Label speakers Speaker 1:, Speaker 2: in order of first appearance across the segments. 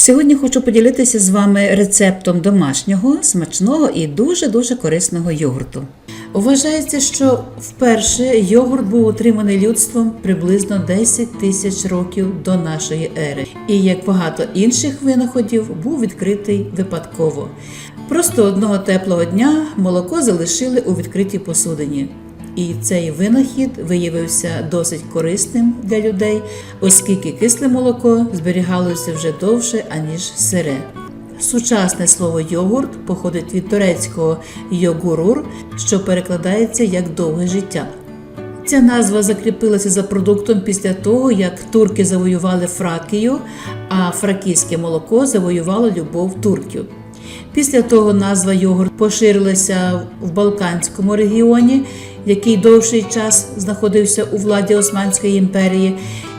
Speaker 1: Сьогодні хочу поділитися з вами рецептом домашнього, смачного і дуже-дуже корисного йогурту. Вважається, що вперше йогурт був отриманий людством приблизно 10 тисяч років до нашої ери, і як багато інших винаходів, був відкритий випадково. Просто одного теплого дня молоко залишили у відкритій посудині. І цей винахід виявився досить корисним для людей, оскільки кисле молоко зберігалося вже довше, аніж сире. Сучасне слово йогурт походить від турецького йогурур, що перекладається як довге життя. Ця назва закріпилася за продуктом після того, як турки завоювали Фракію, а фракійське молоко завоювало любов турків. Після того назва йогурт поширилася в Балканському регіоні, який довший час знаходився у владі Османської імперії,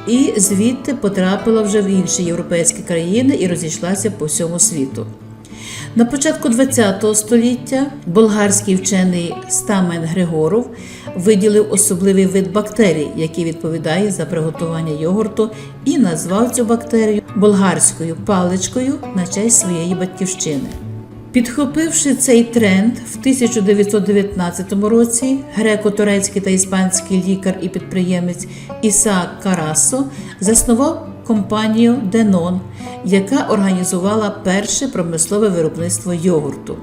Speaker 1: і звідти потрапила вже в інші європейські країни і розійшлася по всьому світу. На початку ХХ століття болгарський вчений Стамен Григоров виділив особливий вид бактерій, який відповідає за приготування йогурту, і назвав цю бактерію болгарською паличкою на честь своєї батьківщини. Підхопивши цей тренд, в 1919 році греко-турецький та іспанський лікар і підприємець Ісаак Карасо заснував компанію Денон, яка організувала перше промислове виробництво йогурту.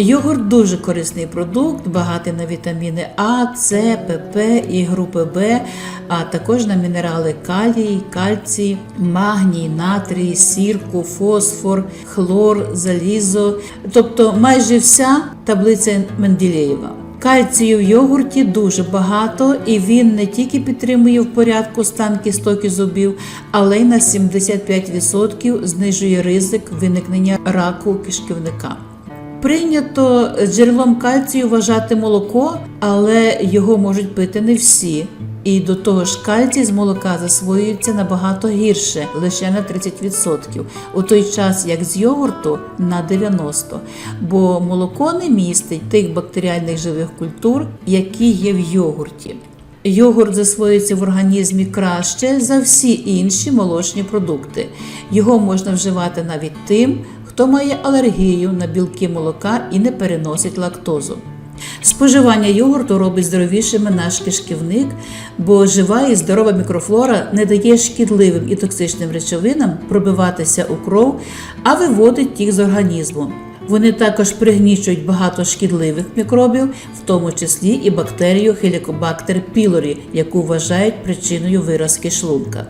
Speaker 1: Йогурт дуже корисний продукт, багатий на вітаміни А, С, ПП і групи Б, а також на мінерали калій, кальцій, магній, натрій, сірку, фосфор, хлор, залізо, тобто майже вся таблиця Менделєєва. Кальцію в йогурті дуже багато, і він не тільки підтримує в порядку стан кісток і зубів, але й на 75% знижує ризик виникнення раку кишківника. Прийнято джерелом кальцію вважати молоко, але його можуть пити не всі. І до того ж, кальцій з молока засвоюється набагато гірше, лише на 30%, у той час як з йогурту на 90%, бо молоко не містить тих бактеріальних живих культур, які є в йогурті. Йогурт засвоюється в організмі краще за всі інші молочні продукти. Його можна вживати навіть тим, хто має алергію на білки молока і не переносить лактозу. Споживання йогурту робить здоровішими наш кишківник, бо жива і здорова мікрофлора не дає шкідливим і токсичним речовинам пробиватися у кров, а виводить їх з організму. Вони також пригнічують багато шкідливих мікробів, в тому числі і бактерію Helicobacter pylori, яку вважають причиною виразки шлунка.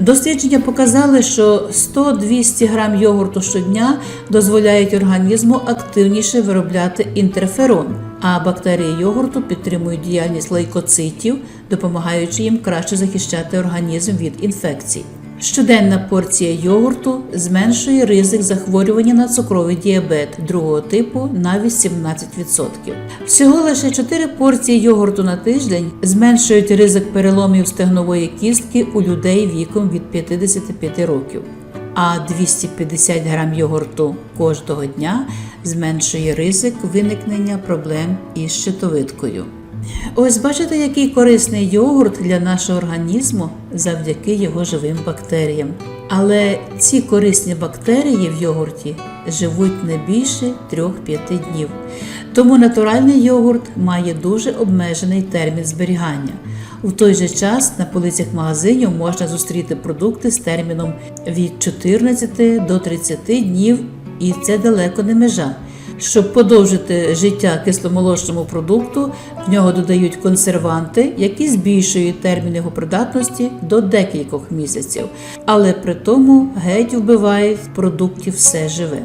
Speaker 1: Дослідження показали, що 100-200 грам йогурту щодня дозволяють організму активніше виробляти інтерферон, а бактерії йогурту підтримують діяльність лейкоцитів, допомагаючи їм краще захищати організм від інфекцій. Щоденна порція йогурту зменшує ризик захворювання на цукровий діабет другого типу на 18%. Всього лише 4 порції йогурту на тиждень зменшують ризик переломів стегнової кістки у людей віком від 55 років. А 250 грам йогурту кожного дня зменшує ризик виникнення проблем із щитовидкою. Ось бачите, який корисний йогурт для нашого організму завдяки його живим бактеріям. Але ці корисні бактерії в йогурті живуть не більше 3-5 днів. Тому натуральний йогурт має дуже обмежений термін зберігання. У той же час на полицях магазинів можна зустріти продукти з терміном від 14 до 30 днів, і це далеко не межа. Щоб подовжити життя кисломолочному продукту, в нього додають консерванти, які збільшують термін його придатності до декількох місяців, але при тому геть вбивають в продукті все живе.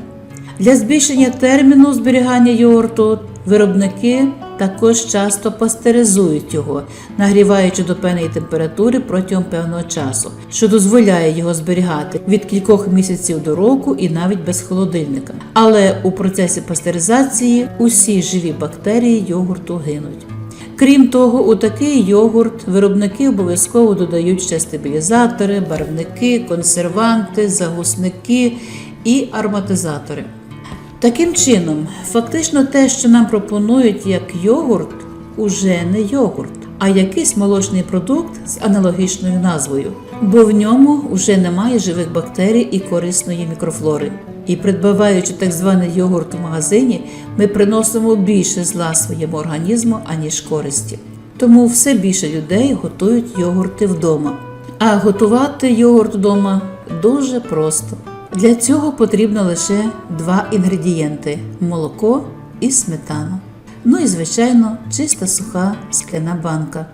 Speaker 1: Для збільшення терміну зберігання йогурту виробники також часто пастеризують його, нагріваючи до певної температури протягом певного часу, що дозволяє його зберігати від кількох місяців до року і навіть без холодильника. Але у процесі пастеризації усі живі бактерії йогурту гинуть. Крім того, у такий йогурт виробники обов'язково додають ще стабілізатори, барвники, консерванти, загусники і ароматизатори. Таким чином, фактично те, що нам пропонують як йогурт, уже не йогурт, а якийсь молочний продукт з аналогічною назвою, бо в ньому вже немає живих бактерій і корисної мікрофлори. І придбаваючи так званий йогурт у магазині, ми приносимо більше зла своєму організму, аніж користі. Тому все більше людей готують йогурти вдома. А готувати йогурт вдома дуже просто. Для цього потрібно лише два інгредієнти молоко і сметану. Ну і, звичайно, чиста суха скляна банка.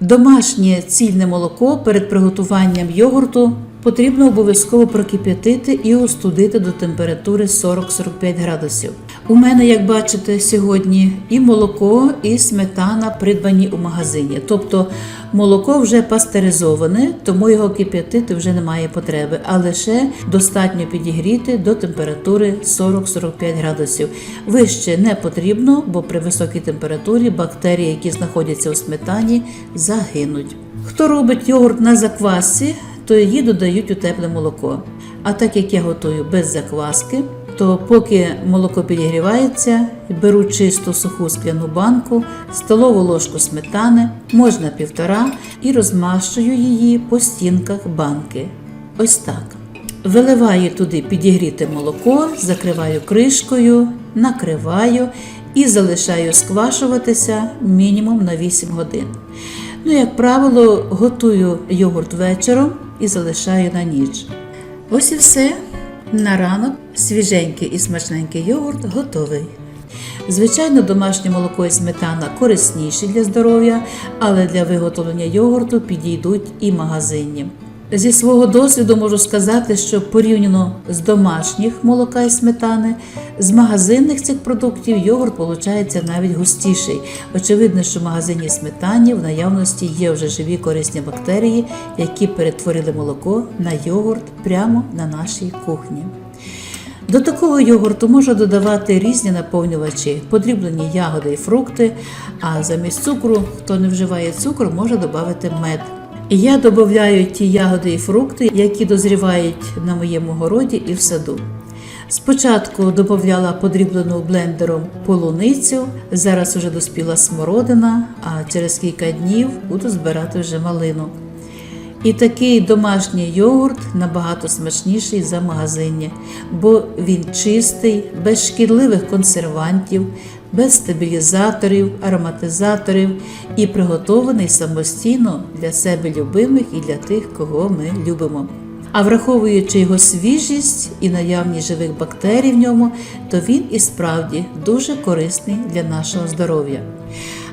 Speaker 1: Домашнє цільне молоко перед приготуванням йогурту потрібно обов'язково прокип'ятити і остудити до температури 40-45 градусів. У мене, як бачите, сьогодні і молоко, і сметана придбані у магазині. Тобто молоко вже пастеризоване, тому його кип'ятити вже немає потреби, а лише достатньо підігріти до температури 40-45 градусів. Вище не потрібно, бо при високій температурі бактерії, які знаходяться у сметані, загинуть. Хто робить йогурт на заквасці, то її додають у тепле молоко. А так як я готую без закваски, то поки молоко підігрівається, беру чисту суху скляну банку, столову ложку сметани, можна півтора, і розмащую її по стінках банки. Ось так. Виливаю туди підігріте молоко, закриваю кришкою, накриваю і залишаю сквашуватися мінімум на 8 годин. Ну, як правило, готую йогурт вечором і залишаю на ніч. Ось і все. На ранок свіженький і смачненький йогурт готовий. Звичайно, домашнє молоко і сметана корисніші для здоров'я, але для виготовлення йогурту підійдуть і магазинні. Зі свого досвіду можу сказати, що порівняно з домашніх молока і сметани, з магазинних цих продуктів йогурт виходить навіть густіший. Очевидно, що в магазинній сметані в наявності є вже живі корисні бактерії, які перетворили молоко на йогурт прямо на нашій кухні. До такого йогурту можна додавати різні наповнювачі, подріблені ягоди і фрукти, а замість цукру, хто не вживає цукру, може додати мед. Я додаю ті ягоди і фрукти, які дозрівають на моєму городі і в саду. Спочатку додавала подріблену блендером полуницю, зараз вже доспіла смородина, а через кілька днів буду збирати вже малину. І такий домашній йогурт набагато смачніший за магазинні, бо він чистий, без шкідливих консервантів, без стабілізаторів, ароматизаторів і приготований самостійно для себе любимих і для тих, кого ми любимо. А враховуючи його свіжість і наявність живих бактерій в ньому, то він і справді дуже корисний для нашого здоров'я.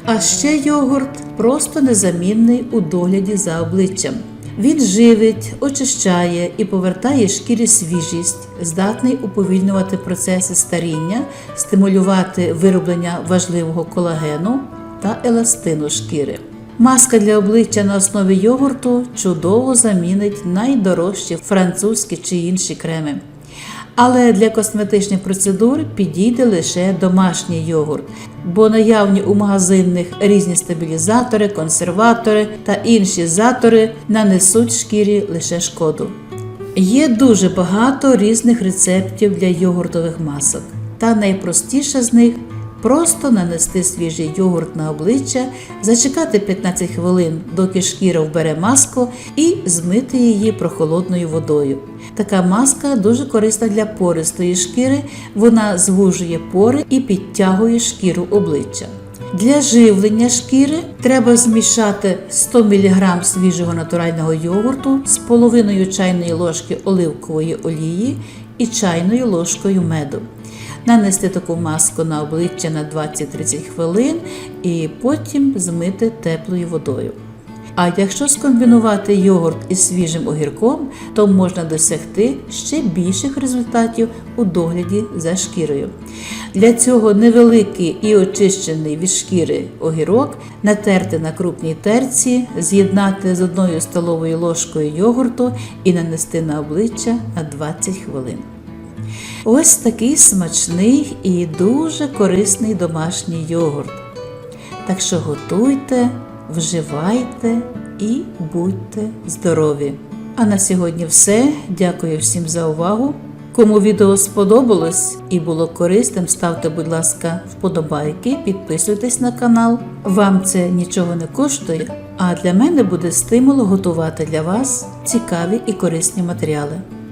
Speaker 1: А ще йогурт просто незамінний у догляді за обличчям. Він живить, очищає і повертає шкірі свіжість, здатний уповільнювати процеси старіння, стимулювати вироблення важливого колагену та еластину шкіри. Маска для обличчя на основі йогурту чудово замінить найдорожчі французькі чи інші креми. Але для косметичних процедур підійде лише домашній йогурт, бо наявні у магазинних різні стабілізатори, консерватори та інші затори нанесуть шкірі лише шкоду. Є дуже багато різних рецептів для йогуртових масок, та найпростіша з них просто нанести свіжий йогурт на обличчя, зачекати 15 хвилин, доки шкіра вбере маску, і змити її прохолодною водою. Така маска дуже корисна для пористої шкіри, вона звужує пори і підтягує шкіру обличчя. Для живлення шкіри треба змішати 100 мг свіжого натурального йогурту з половиною чайної ложки оливкової олії і чайною ложкою меду. Нанести таку маску на обличчя на 20-30 хвилин і потім змити теплою водою. А якщо скомбінувати йогурт із свіжим огірком, то можна досягти ще більших результатів у догляді за шкірою. Для цього невеликий і очищений від шкіри огірок натерти на крупній терці, з'єднати з одною столовою ложкою йогурту і нанести на обличчя на 20 хвилин. Ось такий смачний і дуже корисний домашній йогурт. Так що готуйте, вживайте і будьте здорові. А на сьогодні все. Дякую всім за увагу. Кому відео сподобалось і було корисним, ставте, будь ласка, вподобайки, підписуйтесь на канал. Вам це нічого не коштує, а для мене буде стимул готувати для вас цікаві і корисні матеріали.